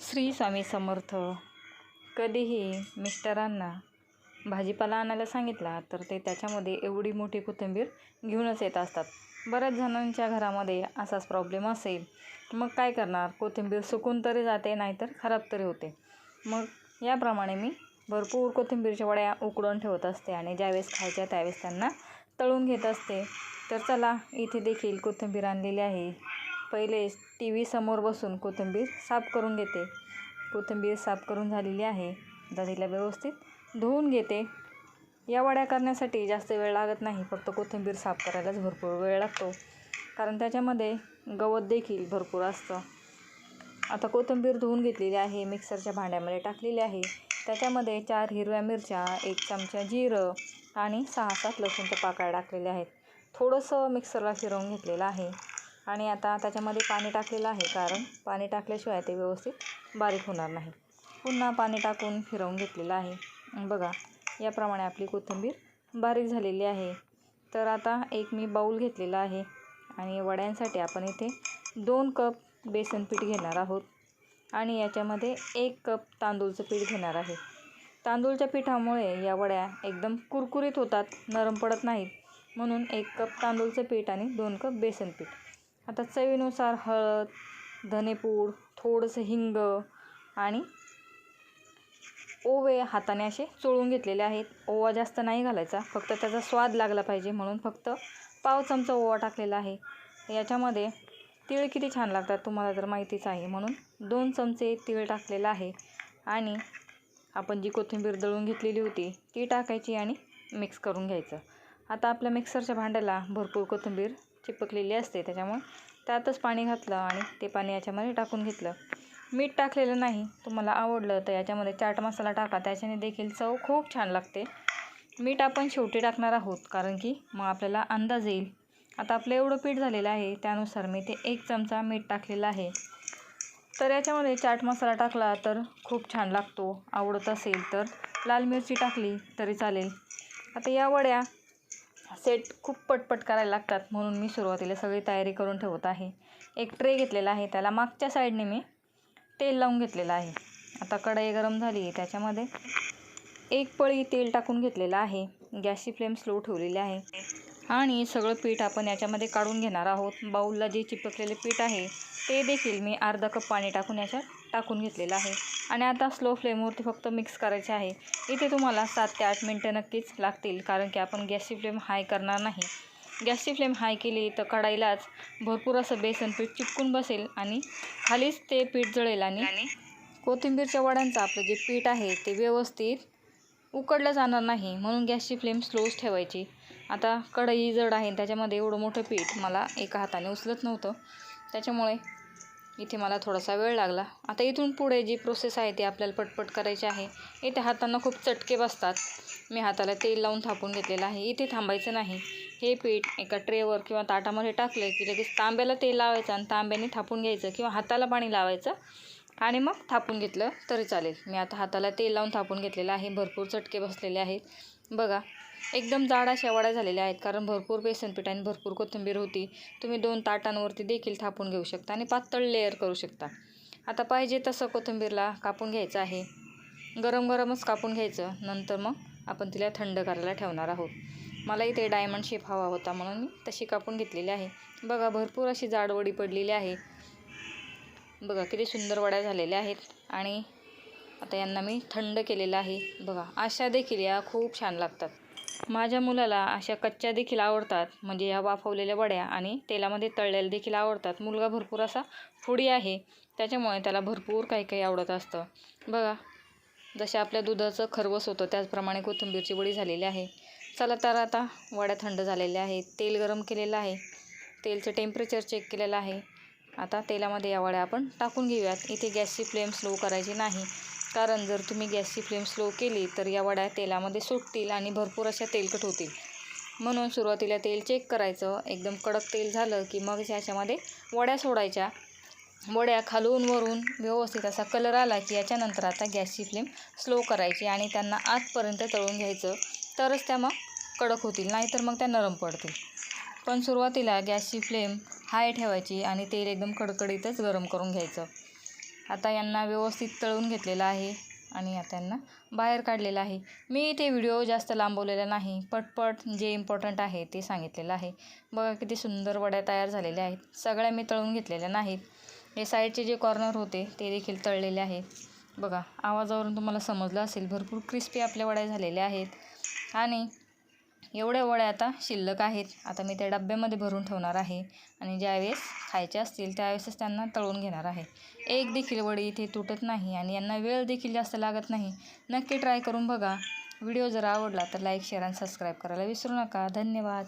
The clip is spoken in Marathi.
श्री स्वामी समर्थ. कधीही मिस्टरांना भाजीपाला आणायला सांगितला तर ते त्याच्यामध्ये एवढी मोठी कोथिंबीर घेऊनच येत असतात. बऱ्याच जणांच्या घरामध्ये असाच प्रॉब्लेम असेल. मग काय करणार? कोथिंबीर सुकून तरी जाते नाहीतर खराब तरी होते. मग याप्रमाणे मी भरपूर कोथिंबीरच्या वड्या उकडून ठेवत असते आणि ज्यावेळेस खायच्या त्यावेळेस त्यांना तळून घेत असते. तर चला इथे देखील कोथिंबीर आणलेली आहे. पहिले टी व्ही समोर बसून कोथिंबीर साफ करून घेते. कोथिंबीर साफ करून झालेली आहे. आता तिला व्यवस्थित धुवून घेते. या वड्या करण्यासाठी जास्त वेळ लागत नाही. फक्त कोथिंबीर साफ करायलाच भरपूर वेळ लागतो. कारण त्याच्यामध्ये गवत देखील भरपूर असतं. आता कोथिंबीर धुवून घेतलेली आहे. मिक्सरच्या भांड्यामध्ये टाकलेली आहे. त्याच्यामध्ये चार हिरव्या मिरच्या एक चमचा जिरं आणि सहा सात लसूणच्या पाकळ्या टाकलेल्या आहेत. थोडंसं मिक्सरला फिरवून घेतलेलं आहे. आणि आता त्याच्यामध्ये पाणी टाकलेलं आहे कारण पाणी टाकल्याशिवाय ते व्यवस्थित बारीक होणार नाही. पुन्हा पाणी टाकून फिरवून घेतलेलं आहे. बघा याप्रमाणे आपली कोथिंबीर बारीक झालेली आहे. तर आता एक मी बाऊल घेतलेला आहे आणि वड्यांसाठी आपण इथे दोन कप बेसन पीठ घेणार आहोत आणि याच्यामध्ये एक कप तांदूळचं पीठ घेणार आहे. तांदूळच्या पिठामुळे या वड्या एकदम कुरकुरीत होतात नरम पडत नाहीत. म्हणून एक कप तांदूळचं पीठ आणि दोन कप बेसन पीठ. आता चवीनुसार हळद धनेपूड थोडंसं हिंग आणि ओवे हाताने असे चोळून घेतलेले आहेत. ओवा जास्त नाही घालायचा फक्त त्याचा स्वाद लागला पाहिजे म्हणून फक्त पाव चमचा ओवा टाकलेला आहे. याच्यामध्ये तीळ किती छान लागतात तुम्हाला तर माहितीच आहे म्हणून दोन चमचे तीळ टाकलेलं आहे. आणि आपण जी कोथिंबीर दळून घेतलेली होती ती टाकायची आणि मिक्स करून घ्यायचं. आता आपल्या मिक्सरच्या भांड्याला भरपूर कोथिंबीर चिपकलेली असते त्याच्यामुळे त्यातच पाणी घातलं आणि ते पाणी याच्यामध्ये टाकून घेतलं. मीठ टाकलेलं नाही तुम्हाला आवडलं तर याच्यामध्ये चाट मसाला टाका त्याच्याने देखील चव खूप छान लागते. मीठ आपण शेवटी टाकणार आहोत कारण की मग आपल्याला अंदाज येईल. आता आपलं एवढं पीठ झालेलं आहे त्यानुसार मी ते एक चमचा मीठ टाकलेलं आहे. तर याच्यामध्ये चाट मसाला टाकला तर खूप छान लागतो आवडत असेल तर. लाल मिरची टाकली तरी चालेल. आता या वड्या सेट खूप पटपट करायला लागतात म्हणून मी सुरुवातीला सगळी तयारी करून ठेवत आहे. एक ट्रे घेतलेला आहे त्याला. मागच्या साईडने मी तेल लावून घेतलेलं आहे. आता कढई गरम झाली आहे त्याच्यामध्ये. एक पळी तेल टाकून घेतलेलं आहे. गॅसची फ्लेम स्लो ठेवलेली आहे. आणि सगळं पीठ आपण याच्यामध्ये काढून घेणार आहोत. बाऊलला जे चिपकलेले पीठ आहे ते देखील मी अर्धा कप पाणी टाकून याच्यात टाकून घेतलेलं आहे. आणि आता स्लो फ्लेमवरती फक्त मिक्स करायचे आहे. इथे तुम्हाला सात ते आठ मिनटं नक्कीच लागतील कारण की आपण गॅसची फ्लेम हाय करणार नाही. गॅसची फ्लेम हाय केली तर कढाईलाच भरपूर असं बेसन पीठ चिपकून बसेल आणि खालीच ते पीठ जळेल आणि कोथिंबीरच्या वड्यांचं आपलं जे पीठ आहे ते व्यवस्थित उकडलं जाणार नाही म्हणून गॅसची फ्लेम स्लोच ठेवायची. आता कढई जड आहे त्याच्यामध्ये एवढं मोठं पीठ मला एका हाताने उचलत नव्हतं. त्याच्यामुळे इथे मला थोडासा वेळ लागला. आता इथून पुढे जी प्रोसेस आहे ती आपल्याला पटपट करायची आहे. इथे हातांना खूप चटके बसतात. मी हाताला तेल लावून थापून घेतलेलं आहे. इथे थांबायचं नाही. हे पीठ एका ट्रेवर किंवा ताटामध्ये टाकलं की लगेच तांब्याला तेल लावायचं आणि तांब्याने थापून घ्यायचं किंवा हाताला पाणी लावायचं आणि मग थापून घेतलं तरी चालेल. मी आता हाताला तेल लावून थापून घेतलेलं आहे. भरपूर चटके बसलेले आहेत. बघा एकदम जाड अशा वड्या झालेल्या आहेत. कारण भरपूर बेसनपीठ आणि भरपूर कोथिंबीर होती. तुम्ही दोन ताटांवरती देखील थापून घेऊ शकता आणि पातळ लेअर करू शकता. आता पाहिजे तसं कोथिंबीरला कापून घ्यायचं आहे. गरम गरमच कापून घ्यायचं. नंतर मग आपण तिला थंड करायला ठेवणार आहोत. मला इथे डायमंड शेप हवा होता म्हणून मी तशी कापून घेतलेली आहे. बघा भरपूर अशी जाडवडी पडलेली आहे. बघा किती सुंदर वड्या झालेल्या आहेत. आणि आता यांना मी थंड केलेलं आहे. बघा अशा देखील या खूप छान लागतात. माझ्या मुलाला अशा कच्च्या देखील आवडतात म्हणजे या वाफवलेल्या वड्या आणि तेलामध्ये तळलेल्या देखील आवडतात. मुलगा भरपूर असा फुडी आहे त्याच्यामुळे त्याला भरपूर काही काही आवडत असतं. बघा जसे आपल्या दुधाचं खरवस होतं त्याचप्रमाणे कोथिंबीरची वडी झालेली आहे. चला तर आता वड्या थंड झालेल्या आहेत. तेल गरम केलेलं आहे. तेलचं टेम्परेचर चेक केलेलं आहे. आता तेलामध्ये या वड्या आपण टाकून घेऊयात. इथे गॅसची फ्लेम स्लो करायची नाही. कारण जर तुम्ही गॅसची फ्लेम स्लो केली तर या वड्या तेलामध्ये सुटतील आणि भरपूर अशा तेलकट होतील. म्हणून सुरुवातीला तेल चेक करायचं. एकदम कडक तेल झालं की मग ह्याच्यामध्ये वड्या सोडायच्या. वड्या खालून वरून व्यवस्थित असा कलर आला की याच्यानंतर आता गॅसची फ्लेम स्लो करायची आणि त्यांना आतपर्यंत तळून घ्यायचं. तरच त्या मग कडक होतील नाहीतर मग त्या नरम पडतील. पण सुरुवातीला गॅसची फ्लेम हाय ठेवायची आणि तेल एकदम कडकडीतच गरम करून घ्यायचं. आता यांना व्यवस्थित तळून घेतलेलं आहे आणि आता यांना बाहेर काढलेलं आहे. मी इथे व्हिडिओ जास्त लांबवलेला नाही. पटपट जे इम्पॉर्टंट आहे ते सांगितलेलं आहे. बघा किती सुंदर वड्या तयार झालेल्या आहेत. सगळ्या मी तळून घेतलेल्या नाहीत. हे साईडचे जे कॉर्नर होते ते देखील तळलेले आहेत. बघा आवाजावरून तुम्हाला समजलं असेल भरपूर क्रिस्पी आपल्या वड्या झालेल्या आहेत. आणि एवढ्या वड्या आता शिल्लक आहेत. आता मी त्या डब्यामध्ये भरून ठेवणार आहे आणि ज्यावेळेस खायचे असतील त्यावेळेसच त्यांना तळून घेणार आहे. एक देखील वडी इथे तुटत नाही आणि यांना वेळ देखील जास्त लागत नाही. नक्की ट्राय करून बघा. व्हिडिओ जर आवडला तर लाईक शेअर आणि सबस्क्राईब करायला विसरू नका. धन्यवाद.